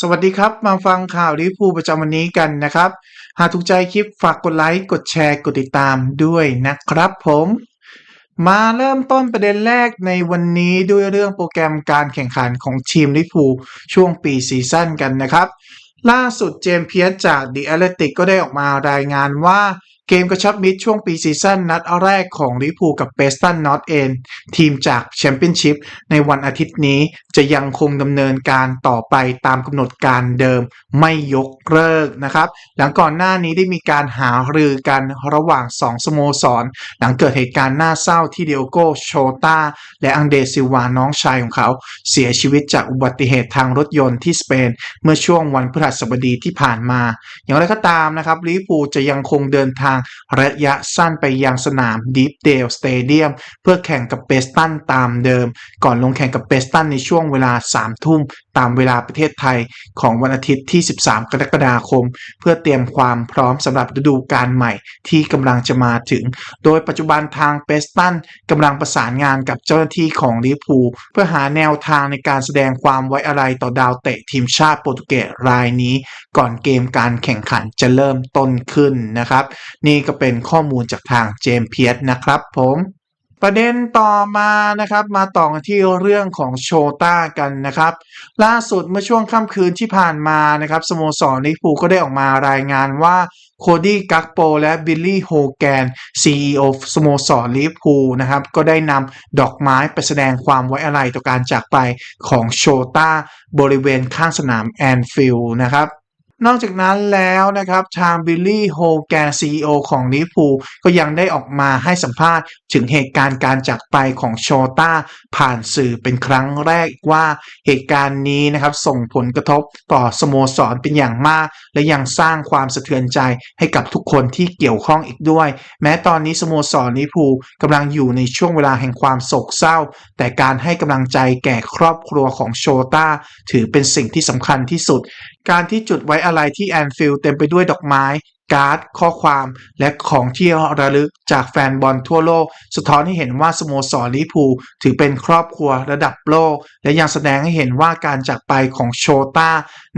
สวัสดีครับ มาฟังข่าวลิเวอร์พูประจำวันนี้กันนะครับ หากถูกใจคลิปฝากกดไลค์ กดแชร์ กดติดตามด้วยนะครับผม มาเริ่มต้นประเด็นแรกในวันนี้ด้วยเรื่องโปรแกรมการแข่งขันของทีมลิเวอร์พูช่วงปีซีซั่นกันนะครับ ล่าสุดเจมส์เพียสจาก The Athletic ก็ได้ออกมารายงานว่า เกมกระชับมิตรช่วงปีซีซั่นนัดแรกของลิพูกับเปสตันนอตเอนทีมจากแชมเปี้ยนชิพในวันอาทิตย์นี้จะยังคงดำเนินการต่อไปตามกำหนดการเดิมไม่ยกเลิกนะครับ หลังก่อนหน้านี้ได้มีการหารือกันระหว่าง 2 สโมสร หลังเกิดเหตุการณ์น่าเศร้าที่เดียโกโชตาและอังเดซิวาน้องชายของเขา เสียชีวิตจากอุบัติเหตุทางรถยนต์ที่สเปน เมื่อช่วงวันพฤหัสบดีที่ผ่านมา อย่างไรก็ตามนะครับลิพูจะยังคงเดินทางระยะสั้นไปยังสนามดีฟเดลสเตเดียมเพื่อแข่งกับเปสตันตามเดิม ก่อนลงแข่งกับเปสตันในช่วงเวลา 3 ทุ่มตามเวลาประเทศไทยของวันอาทิตย์ที่ 13 กรกฎาคม เพื่อเตรียมความพร้อมสำหรับฤดูกาลใหม่ที่กำลังจะมาถึง โดยปัจจุบันทางเปสตันกำลังประสานงานกับเจ้าหน้าที่ของลิเวอร์พูลเพื่อหาแนวทางในการแสดงความไว้อะไรต่อดาวเตะทีมชาติโปรตุเกสรายนี้ ก่อนเกมการแข่งขันจะเริ่มต้นขึ้นนะครับนี่ก็เป็นข้อมูลจากทางเจมส์เพียสนะครับผมประเด็นต่อมานะครับมาต่อกันที่เรื่องของโชต้ากันนะครับ ล่าสุดเมื่อช่วงค่ำคืนที่ผ่านมานะครับสโมสรลิเวอร์พูลก็ได้ออกมารายงานว่าโคดี้กักโปและบิลลี่โฮแกน CEO สโมสรลิเวอร์พูลนะครับก็ได้นำดอกไม้ไปแสดงความไว้อาลัยต่อการจากไปของโชต้าบริเวณข้างสนามแอนฟิลด์นะครับ นอกจากนั้นแล้วนะครับทางบิลลี่โฮแกน CEO ของลิเวอร์พูก็ยังได้ออกมาให้สัมภาษณ์ ถึงเหตุการณ์การจากไปของโชต้าผ่านสื่อเป็นครั้งแรกว่าเหตุการณ์นี้นะครับส่งผลกระทบต่อสโมสรเป็นอย่างมาก และยังสร้างความสะเทือนใจให้กับทุกคนที่เกี่ยวข้องอีกด้วย แม้ตอนนี้สโมสรลิเวอร์พูกำลังอยู่ในช่วงเวลาแห่งความโศกเศร้า แต่การให้กำลังใจแก่ครอบครัวของโชต้าถือเป็นสิ่งที่สำคัญที่สุด การที่จุดไว้อะไรที่แอนฟิลด์เต็มไปด้วยดอกไม้ การ์ด ข้อความ และของที่ระลึกจากแฟนบอลทั่วโลก สะท้อนให้เห็นว่าสโมสรลิพูถือเป็นครอบครัวระดับโลก และยังแสดงให้เห็นว่าการจากไปของโชต้า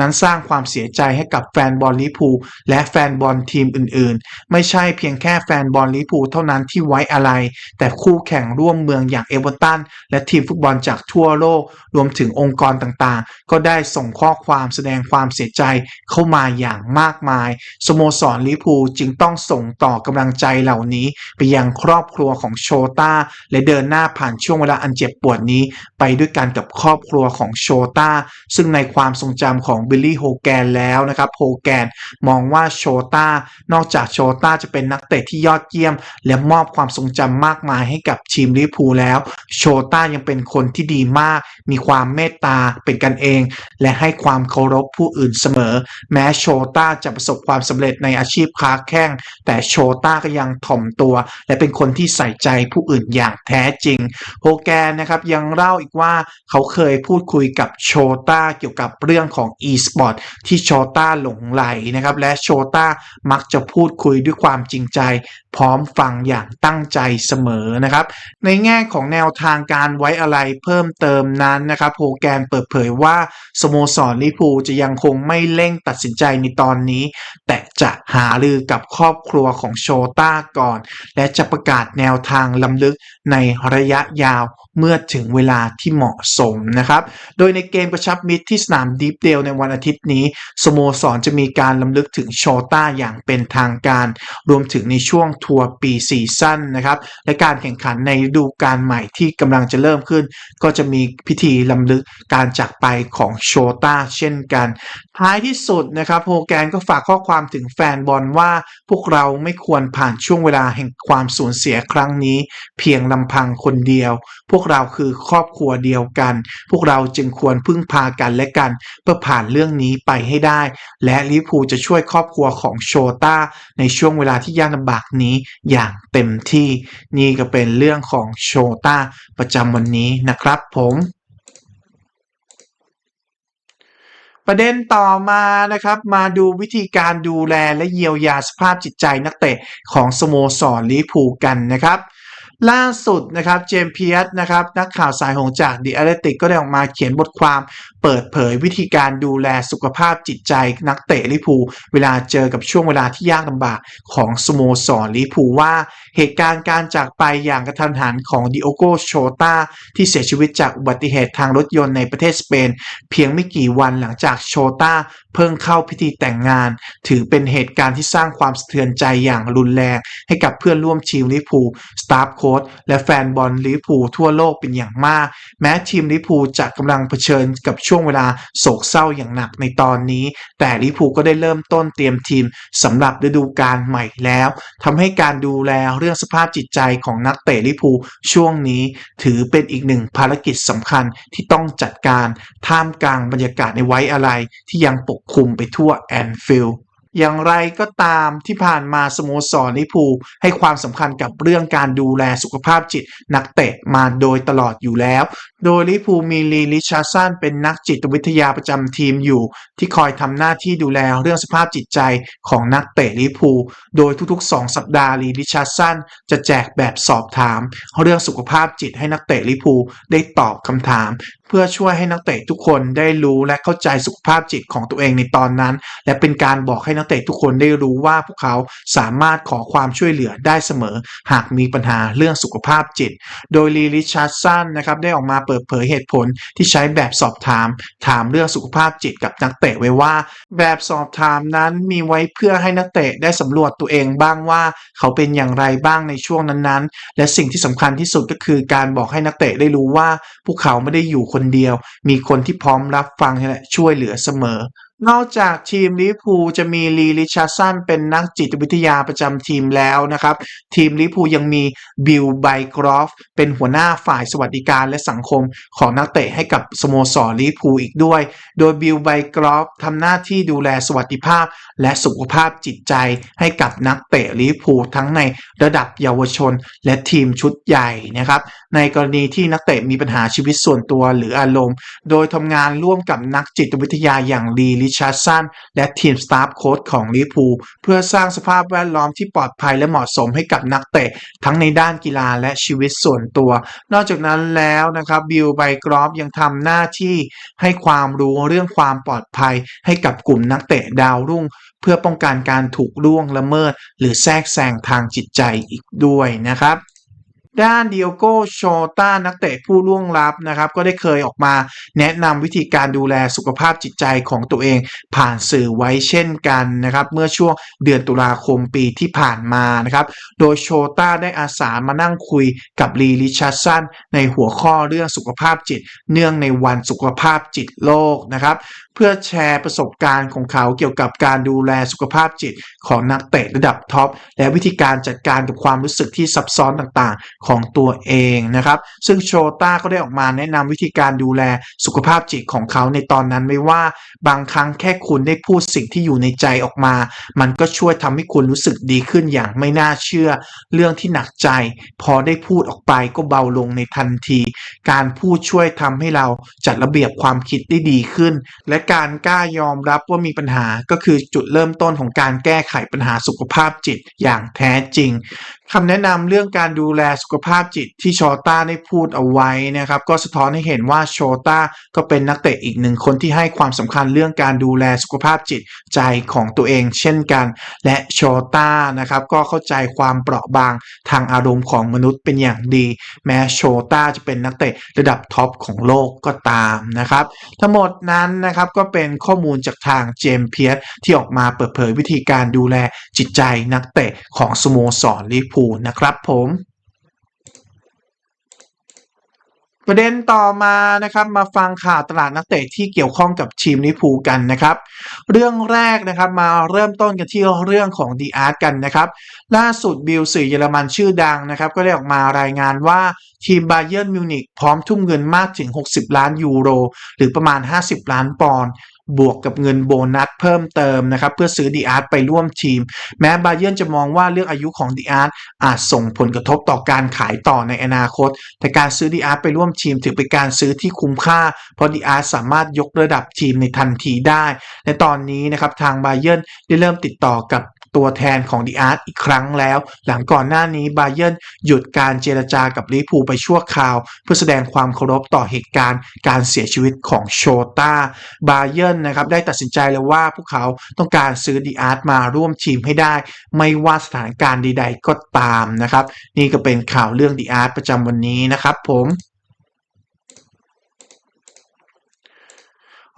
นั้นสร้างความเสียใจให้กับแฟนบอลลิพูและแฟนบอลทีมอื่นๆ ไม่ใช่เพียงแค่แฟนบอลลิพูเท่านั้นที่ไว้อะไร แต่คู่แข่งร่วมเมืองอย่างเอเวอร์ตันและทีมฟุตบอลจากทั่วโลก รวมถึงองค์กรต่างๆ ก็ได้ส่งข้อความแสดงความเสียใจเข้ามาอย่างมากมายสโมสรลิพูจึงต้องส่งต่อกำลังใจเหล่านี้ ไปยังครอบครัวของโชต้าและเดินหน้าผ่านช่วงเวลาอันเจ็บปวดนี้ ไปด้วยกันกับครอบครัวของโชต้าซึ่งในความทรงจำของบิลลี่โฮแกนแล้วนะครับโฮแกนมองว่าโชต้านอกจากโชต้าจะเป็นนักเตะที่ยอดเยี่ยม และมอบความทรงจำมากมายให้กับทีมลิพูแล้ว โชต้ายังเป็นคนที่ดีมาก มีความเมตตาเป็นกันเอง และให้ความเคารพผู้อื่นเสมอ แม้โชต้าจะประสบความสำเร็จในอาาชีพค้าแข้ง แต่โชต้าก็ยังถ่อมตัว และเป็นคนที่ใส่ใจผู้อื่นอย่างแท้จริงโฮแกนนะครับยังเล่าอีกว่าเขาเคยพูดคุยกับโชต้าเกี่ยวกับเรื่องของ e-sport ที่โชต้าหลงไหลนะครับและโชต้ามักจะพูดคุยด้วยความจริงใจ พร้อมฟังอย่างตั้งใจเสมอนะครับในแง่ของแนวทางการไว้อะไรเพิ่มเติมนั้นนะครับโฮแกนเปิดเผยว่าสโมสรลิพูจะยังคงไม่เร่งตัดสินใจในตอนนี้ แต่จะหารือกับครอบครัวของโชต้าก่อน และจะประกาศแนวทางลำลึกในระยะยาวเมื่อถึงเวลาที่เหมาะสมนะครับ โดยในเกมกระชับมิตรที่สนามดีฟเดลในวันอาทิตย์นี้สโมสรจะมีการลำลึกถึงโชต้าอย่างเป็นทางการ รวมถึงในช่วงทัวร์ปีซีซั่นนะครับและการแข่งขันในฤดูกาลใหม่ที่กำลังจะเริ่มขึ้น ก็จะมีพิธีลำลึกการจากไปของโชต้าเช่นกัน ท้ายที่สุดนะครับโฮแกนก็ฝากข้อความถึงแฟนบอลว่าพวกเราไม่ควรผ่านช่วงเวลาแห่งความสูญเสียครั้งนี้ เพียงลำพังคนเดียว พวกเราคือครอบครัวเดียวกัน พวกเราจึงควรพึ่งพากันและกัน เพื่อผ่านเรื่องนี้ไปให้ได้ และลิเวอร์พูจะช่วยครอบครัวของโชต้าในช่วงเวลาที่ยากลำบากนี้อย่างเต็มที่ นี่ก็เป็นเรื่องของโชต้าประจำวันนี้นะครับผม ประเด็นต่อมานะครับมาดูวิธีการดูแลและเยียวยาสภาพจิตใจนักเตะของสโมสรลิพูกันนะครับล่าสุดนะครับเจมเพียสนะครับนักข่าวสายหงจากดิอาร์ติกก็ได้ออกมาเขียนบทความ เปิดเผยวิธีการดูแลสุขภาพจิตใจนักเตะลิพูเวลาเจอกับช่วงเวลาที่ยากลำบากของสโมสรลิพูว่า เหตุการณ์การจากไปอย่างกระทันหันของดิโอโกโชตาที่เสียชีวิตจากอุบัติเหตุทางรถยนต์ในประเทศสเปน เพียงไม่กี่วันหลังจากโชตาเพิ่งเข้าพิธีแต่งงาน ถือเป็นเหตุการณ์ที่สร้างความสะเทือนใจอย่างรุนแรงให้กับเพื่อนร่วมทีมลิพูสตาฟโค้ชและแฟนบอลลิพูทั่วโลกเป็นอย่างมาก แม้ทีมลิพูจะกำลังเผชิญกับช่วงเวลาโศกเศร้าอย่างหนักในตอนนี้ แต่ลิพูก็ได้เริ่มต้นเตรียมทีมสำหรับฤดูกาลใหม่แล้วทำให้การดูแลเรื่องสภาพจิตใจของนักเตะลิพูช่วงนี้ ถือเป็นอีกหนึ่งภารกิจสำคัญที่ต้องจัดการท่ามกลางบรรยากาศในไว้อะไรที่ยังปกคลุมไปทั่วแอนฟิลด์ อย่างไรก็ตามที่ผ่านมาสโมสรลิพูให้ความสำคัญกับเรื่องการดูแลสุขภาพจิตนักเตะมาโดยตลอดอยู่แล้ว โดยลิพูมีลีลิชาร์สันเป็นนักจิตวิทยาประจำทีมอยู่ ที่คอยทำหน้าที่ดูแลเรื่องสภาพจิตใจของนักเตะลิพูโดยทุกๆ 2 สัปดาห์ลีลิชาร์สันจะแจกแบบสอบถาม เรื่องสุขภาพจิตให้นักเตะลิพูได้ตอบคำถามเพื่อช่วยให้นักเตะทุกคนได้รู้และเข้าใจสุขภาพจิตของตัวเองในตอนนั้น และเป็นการบอกให้นักเตะทุกคนได้รู้ว่าพวกเขาสามารถขอความช่วยเหลือได้เสมอ หากมีปัญหาเรื่องสุขภาพจิต โดยลีริชาร์ดสันนะครับได้ออกมาเปิดเผยเหตุผลที่ใช้แบบสอบถาม ถามเรื่องสุขภาพจิตกับนักเตะไว้ว่า แบบสอบถามนั้นมีไว้เพื่อให้นักเตะได้สำรวจตัวเองบ้างว่า เขาเป็นอย่างไรบ้างในช่วงนั้นๆ และสิ่งที่สำคัญที่สุดก็คือการบอกให้นักเตะได้รู้ว่าพวกเขาไม่ได้อยู่คนคนเดียว มีคนที่พร้อมรับฟังและช่วยเหลือเสมอ นอกจากทีมลิพูจะมีลีริชาสันเป็นนักจิตวิทยาประจำทีมแล้วนะครับ ทีมลิพูยังมีบิลไบกรอฟเป็นหัวหน้าฝ่ายสวัสดิการและสังคมของนักเตะให้กับสโมสรลิพูอีกด้วย โดยบิลไบกรอฟทำหน้าที่ดูแลสวัสดิภาพ และสุขภาพจิตใจให้กับนักเตะลิพูทั้งในระดับเยาวชน และทีมชุดใหญ่นะครับ ในกรณีที่นักเตะมีปัญหาชีวิตส่วนตัวหรืออารมณ์ โดยทำงานร่วมกับนักจิตวิทยาอย่างลีริชาร์สันและทีมสตาฟโค้ชของลิพูเพื่อสร้างสภาพแวดล้อมที่ปลอดภัยและเหมาะสมให้กับนักเตะ ทั้งในด้านกีฬาและชีวิตส่วนตัว นอกจากนั้นแล้วนะครับบิลไบกรอฟยังทำหน้าที่ให้ความรู้เรื่องความปลอดภัยให้กับกลุ่มนักเตะดาวรุ่ง เพื่อป้องกันการถูกล่วงละเมิด หรือแทรกแซงทางจิตใจอีกด้วยนะครับ ด้านดิโอโกโชต้านักเตะผู้ล่วงลับนะครับ ก็ได้เคยออกมาแนะนำวิธีการดูแลสุขภาพจิตใจของตัวเอง ผ่านสื่อไว้เช่นกันนะครับ เมื่อช่วงเดือนตุลาคมปีที่ผ่านมานะครับ โดยโชต้าได้อาสามานั่งคุยกับลีริชาร์สันในหัวข้อเรื่องสุขภาพจิต เนื่องในวันสุขภาพจิตโลกนะครับ เพื่อแชร์ประสบการณ์ของเขาเกี่ยวกับการดูแลสุขภาพจิตของนักเตะระดับท็อปและวิธีการจัดการกับความรู้สึกที่ซับซ้อนต่างๆ ของตัวเองนะครับซึ่งโชต้าก็ได้ออกมาแนะนำวิธีการดูแลสุขภาพจิตของเขาในตอนนั้นไว้ว่า บางครั้งแค่คุณได้พูดสิ่งที่อยู่ในใจออกมา มันก็ช่วยทำให้คุณรู้สึกดีขึ้นอย่างไม่น่าเชื่อ เรื่องที่หนักใจ พอได้พูดออกไปก็เบาลงในทันที การพูดช่วยทำให้เราจัดระเบียบความคิดได้ดีขึ้น และการกล้ายอมรับว่ามีปัญหาก็คือจุดเริ่มต้นของการแก้ไขปัญหาสุขภาพจิตอย่างแท้จริงคำแนะนำเรื่องการดูแลสุขภาพจิตที่ชอต้าได้พูดเอาไว้นะครับ ก็สะท้อนให้เห็นว่าโชต้าก็เป็นนักเตะอีกหนึ่งคนที่ให้ความสำคัญเรื่องการดูแลสุขภาพจิตใจของตัวเอง เช่นกัน และโชต้านะครับก็เข้าใจความเปราะบางทางอารมณ์ของมนุษย์เป็นอย่างดี แม้โชต้าจะเป็นนักเตะระดับท็อปของโลกก็ตามนะครับ ทั้งหมดนั้นนะครับก็เป็นข้อมูลจากทางเจมเพียสที่ออกมาเปิดเผยวิธีการดูแลจิตใจนักเตะของสโมสรลิเวอร์พูนะครับผม ประเด็นต่อมานะครับมาฟังข่าวตลาดนักเตะที่เกี่ยวข้องกับทีมลิพูกันนะครับ เรื่องแรกนะครับมาเริ่มต้นกันที่เรื่องของดีอาร์ตกันนะครับ ล่าสุดบิลสื่อเยอรมันชื่อดังนะครับ ก็ได้ออกมารายงานว่าทีมบาเยิร์นมิวนิกพร้อมทุ่มเงินมากถึง 60 ล้านยูโร หรือประมาณ 50 ล้านปอนด์ บวกกับเงินโบนัสเพิ่มเติมนะครับเพื่อซื้อดีอาร์ตไปร่วมทีม แม้บาเยอร์นจะมองว่าเรื่องอายุของดีอาร์ตอาจส่งผลกระทบต่อการขายต่อในอนาคต แต่การซื้อดีอาร์ตไปร่วมทีมถือเป็นการซื้อที่คุ้มค่า เพราะดีอาร์ตสามารถยกระดับทีมในทันทีได้ ในตอนนี้นะครับทางบาเยอร์นได้เริ่มติดต่อกับ ตัวแทนของดีอาร์ตอีกครั้งแล้ว หลังก่อนหน้านี้บาเยิร์นหยุดการเจรจากับลิพูไปชั่วคราว เพื่อแสดงความเคารพต่อเหตุการณ์การเสียชีวิตของโชตาบาเยิร์นนะครับได้ตัดสินใจเลยว่าพวกเขาต้องการซื้อดีอาร์ตมาร่วมทีมให้ได้ ไม่ว่าสถานการณ์ใดๆก็ตามนะครับ นี่ก็เป็นข่าวเรื่องดีอาร์ตประจำวันนี้นะครับผม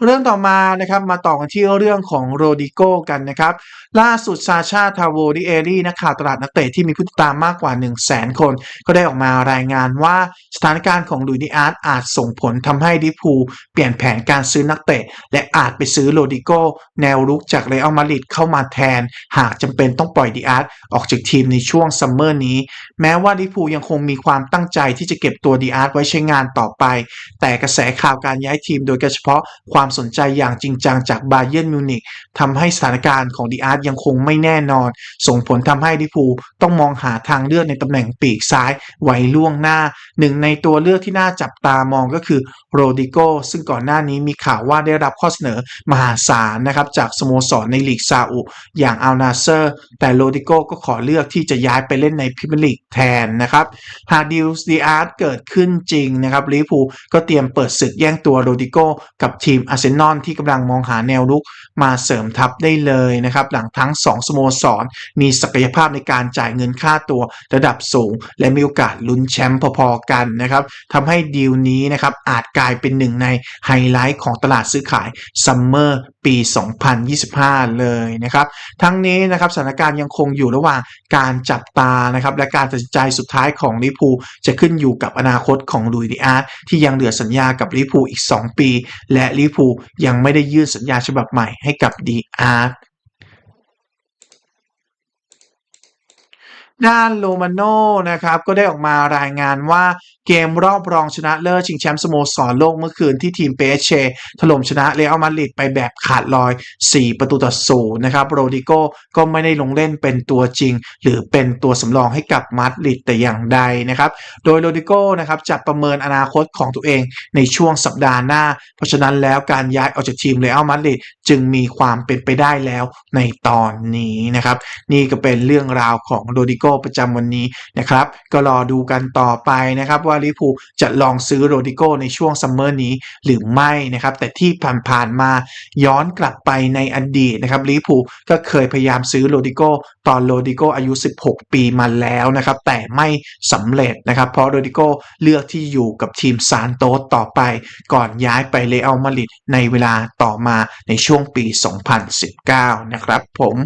เรื่องต่อมานะครับมาต่อกันที่เรื่องของโรดิโกกันนะครับ ล่าสุดซาชาทาโวดิเอรี่นักข่าวตลาดนักเตะที่มีผู้ติดตามมากกว่า 1 0 0 0 0แสนคน ก็ได้ออกมารายงานว่าสถานการณ์ของลุยดิอาร์ตอาจส่งผลทำให้ดิพูเปลี่ยนแผนการซื้อนักเตะ และอาจไปซื้อโรดิโกแนวรุกจากเรอัลมาดริดเข้ามาแทน หากจำเป็นต้องปล่อยดิอาร์ตออกจากทีมในช่วงซัมเมอร์นี้ แม้ว่าดิพูยังคงมีความตั้งใจที่จะเก็บตัวดิอาร์ตไว้ใช้งานต่อไป แต่กระแสข่าวการย้ายทีมโดยเฉพาะความสนใจอย่างจริงจังจากบาเยิร์นมิวนิกทำให้สถานการณ์ของดิอาร์ตยังคงไม่แน่นอน ส่งผลทำให้ดิพูต้องมองหาทางเลือกในตำแหน่งปีกซ้ายไว้ล่วงหน้า หนึ่งในตัวเลือกที่น่าจับตามองก็คือโรดิโกซึ่งก่อนหน้านี้มีข่าวว่าได้รับข้อเสนอมหาศาลนะครับจากสโมสรในลีกซาอุอย่างอัลนาเซอร์ แต่โรดิโกก็ขอเลือกที่จะย้ายไปเล่นในพรีเมียร์ลีกแทนนะครับหากดิวส์ดีอาร์ตเกิดขึ้นจริงนะครับลิพูก็เตรียมเปิดศึกแย่งตัวโรดิโกกับทีมอาร์เซนอลที่กำลังมองหาแนวรุกมาเสริมทัพได้เลยนะครับหลังทั้ง 2 สโมสร มีศักยภาพในการจ่ายเงินค่าตัวระดับสูง และมีโอกาสลุ้นแชมป์พอๆกันนะครับทำให้ดีลนี้นะครับอาจกลายเป็นหนึ่งในไฮไลท์ของตลาดซื้อขายซัมเมอร์ปี 2025 เลยนะครับ ทั้งนี้นะครับสถานการณ์ยังคงอยู่ระหว่างการจับตานะครับและการตัดสินใจสุดท้ายของลิพูจะขึ้นอยู่กับอนาคตของลุยดิอาร์ตที่ยังเหลือสัญญากับลิเวอร์พูอีก 2 ปี และลิพูยังไม่ได้ยื่นสัญญาฉบับใหม่ให้กับดีอาร์ต ด้านโลมาโนนะครับก็ได้ออกมารายงานว่าเกมรอบรองชนะเลิศชิงแชมป์สโมสรโลกเมื่อคืนที่ทีมเปเชถล่มชนะเรอัลมาดริดไปแบบขาดลอย 4 ประตูต่อศูนย์นะครับโรดิโกก็ไม่ได้ลงเล่นเป็นตัวจริง หรือเป็นตัวสำรองให้กับมาดริดแต่อย่างใดนะครับโดยโรดิโกนะครับจะประเมินอนาคตของตัวเองในช่วงสัปดาห์หน้า เพราะฉะนั้นแล้วการย้ายออกจากทีมเรอัลมาดริดจึงมีความเป็นไปได้แล้วในตอนนี้นะครับนี่ก็เป็นเรื่องราวของโรดิโกประจำวันนี้นะครับ ก็รอดูกันต่อไปนะครับว่าลิพูจะลองซื้อโรดิโกในช่วงซัมเมอร์นี้หรือไม่นะครับ แต่ที่ผ่านๆมาย้อนกลับไปในอดีตนะครับลิพูก็เคยพยายามซื้อโรดิโกตอนโรดิโกอายุ 16 ปีมาแล้วนะครับ แต่ไม่สำเร็จนะครับ เพราะโรดิโกเลือกที่อยู่กับทีมซานโตสต่อไป ก่อนย้ายไปเรอัลมาดริดในเวลาต่อมาในช่วงปี 2019 นะครับผม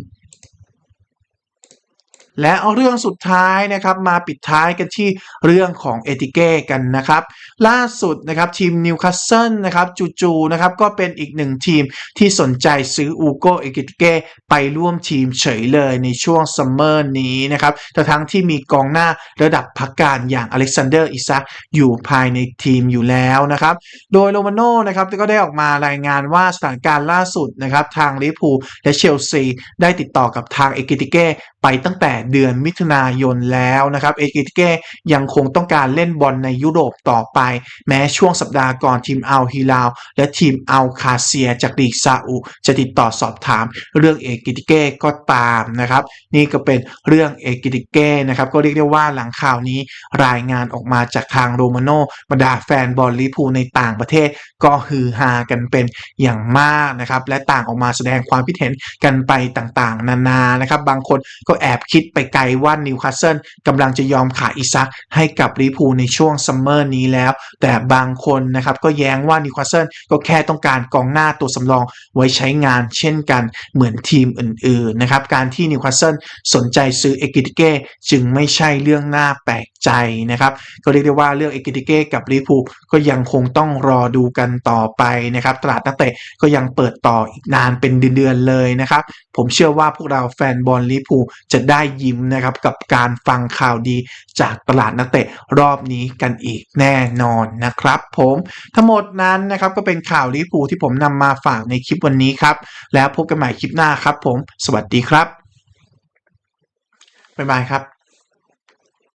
และเอาเรื่องสุดท้ายนะครับมาปิดท้ายกันที่เรื่องของเอติเก้กันนะครับล่าสุดนะครับทีมนิวคาสเซิลนะครับจูๆนะครับก็เป็นอีกหนึ่งทีมที่สนใจซื้ออูโกเอติเก้ไปร่วมทีมเฉยเลยในช่วงซัมเมอร์นี้นะครับแต่ทั้งที่มีกองหน้าระดับพักการอย่างอเล็กซานเดอร์อิซักอยู่ภายในทีมอยู่แล้วนะครับโดยโรมาโน่นะครับก็ได้ออกมารายงานว่าสถานการณ์ล่าสุดนะครับทางลิเวอร์พูลและเชลซีได้ติดต่อกับทางเอกิติเก้ ไปตั้งแต่เดือนมิถุนายนแล้วนะครับเอกิติเก้ยังคงต้องการเล่นบอลในยุโรปต่อไป แม้ช่วงสัปดาห์ก่อนทีมอัลฮิลาลและทีมอัลคาเซียจากลีกซาอุ จะติดต่อสอบถามเรื่องเอกิติเก้ก็ตามนะครับนี่ก็เป็นเรื่องเอกิติเก้นะครับก็เรียกได้ว่าหลังข่าวนี้รายงานออกมาจากทางโรมาโนบรรดาแฟนบอลลิพูในต่างประเทศ ก็ฮือฮากันเป็นอย่างมากนะครับและต่างออกมาแสดงความคิดเห็นกันไปต่างๆ นานานะครับบางคนก็แอบคิดไปไกลว่านิวคาสเซิลกำลังจะยอมขายอิซักให้กับลิพูในช่วงซัมเมอร์นี้แล้ว แต่บางคนนะครับก็แย้งว่านิวคาสเซิลก็แค่ต้องการกองหน้าตัวสำรองไว้ใช้งานเช่นกันเหมือนทีมอื่นๆนะครับการที่นิวคาสเซิลสนใจซื้อเอกิติเก้จึงไม่ใช่เรื่องน่าแปลก ใจนะครับก็เรียกได้ว่าเรื่องเอกิติเก้กับลิเวอร์พูก็ยังคงต้องรอดูกันต่อไปนะครับ ตลาดนักเตะก็ยังเปิดต่ออีกนานเป็นเดือนๆเลยนะครับ ผมเชื่อว่าพวกเราแฟนบอลลิเวอร์พูจะได้ยิ้มนะครับกับการฟังข่าวดีจากตลาดนักเตะรอบนี้กันอีกแน่นอนนะครับ ผมทั้งหมดนั้นนะครับก็เป็นข่าวลิเวอร์พูที่ผมนำมาฝากในคลิปวันนี้ครับ แล้วพบกันใหม่คลิปหน้าครับ ผม สวัสดีครับบ๊ายบายครับ